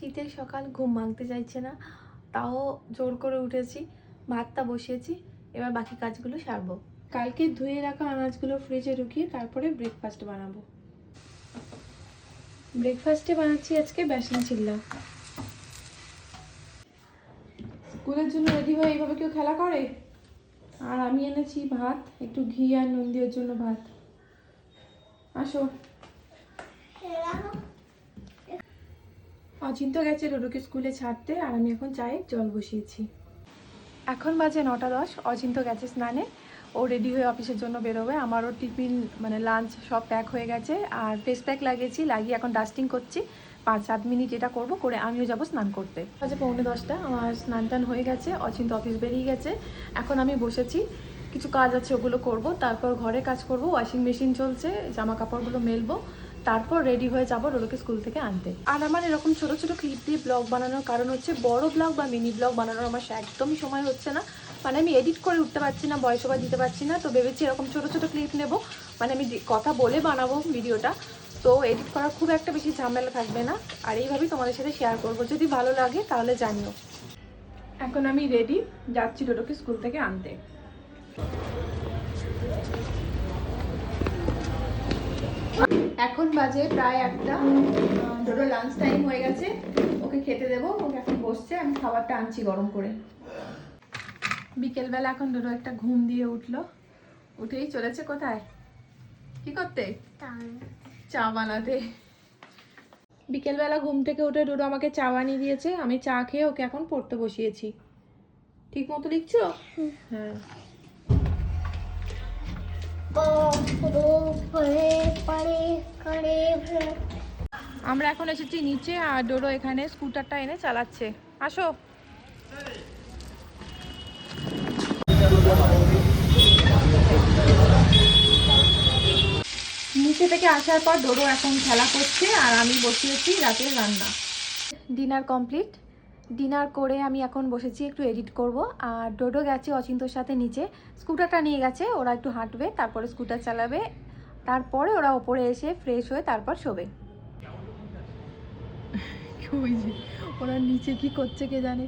শীতের সকাল, ঘুম ভাঙতে চাইছে না। তাও জোর করে উঠেছি, ভাতটা বসিয়েছি, এবার বাকি কাজগুলো সারবো। কালকে ধুয়ে রাখা আনাজগুলো ফ্রিজে ঢুকিয়ে তারপরে ব্রেকফাস্ট বানাবো। ব্রেকফাস্টে বানাচ্ছি আজকে বেসন চিল্লা। স্কুলের জন্য রেডি হয়ে এইভাবে কেউ খেলা করে? আর আমি এনেছি ভাত, একটু ঘি আর নুন জন্য ভাত। আসো। অচিন্ত গেছে রোডোকে স্কুলে ছাড়তে আর আমি এখন চায়ে জল বসিয়েছি। এখন বাজে নটা দশ অচিন্ত গেছে স্নানে। ও রেডি হয়ে অফিসের জন্য বেরোবে। আমারও টিফিন মানে লাঞ্চ সব প্যাক হয়ে গেছে। আর ফেস প্যাক লাগিয়েছি, লাগিয়ে এখন ডাস্টিং করছি। পাঁচ, সাত মিনিট এটা করব, করে আমিও যাব স্নান করতে। বাজে পৌনে দশটা, আমার স্নান টান হয়ে গেছে অচিন্ত অফিস বেরিয়ে গেছে। এখন আমি বসেছি, কিছু কাজ আছে ওগুলো করব। তারপর ঘরে কাজ করব ওয়াশিং মেশিন চলছে, জামা কাপড়গুলো মেলবো। তারপর রেডি হয়ে যাব রোলোকে স্কুল থেকে আনতে। আর আমার এরকম ছোট ছোট ক্লিপ দিয়ে ব্লগ বানানোর কারণ হচ্ছে বড় ব্লগ বা মিনি ব্লগ বানানোর আমার একদমই সময় হচ্ছে না। মানে আমি এডিট করে উঠতে পারছি না ওভার দিতে পারছি না, তো ভেবেছি এরকম ছোট ছোট ক্লিপ নেব। মানে আমি কথা বলে বানাবো ভিডিওটা তো এডিট করার খুব একটা বেশি ঝামেলা থাকবে না। আর এইভাবেই তোমাদের সাথে শেয়ার করব। যদি ভালো লাগে তাহলে জানিও। এখন আমি রেডি যাচ্ছি ডোডোকে স্কুল থেকে আনতে। এখন বাজে প্রায় একটা। ডোডো লাঞ্চ টাইম হয়ে গেছে। ওকে খেতে দেবো ওকে এখন বসছে আমি খাবারটা আনছি গরম করে। বিকেলবেলা এখন ডোডো একটা ঘুম দিয়ে উঠল। উঠেই চলেছে কোথায়? কি করতে? চা বানাতে। বিকেলবেলা ঘুম থেকে উঠে ডোডো আমাকে চা বানিয়ে দিয়েছে আমি চা খেয়ে ওকে এখন পড়তে বসিয়েছি। ঠিক মতো লিখছো? হ্যাঁ আমরা এখন এসেছি নিচে আর ডোডো এখানে স্কুটারটা এনে চালাচ্ছে। আসো। নিচে থেকে আসার পর ডোরো এখন খেলা করছে আর আমি বসিয়েছি রাতের রান্না। Dinner complete. ডিনার করে আমি এখন বসেছি একটু এডিট করব আর ডোডো গেছে অচিন্তর সাথে নিচে। স্কুটারটা নিয়ে গেছে, ওরা একটু হাঁটবে, তারপরে স্কুটার চালাবে। তারপরে ওরা ওপরে এসে ফ্রেশ হয়ে তারপর শোবে। ওরা নিচে কি করছে কে জানে?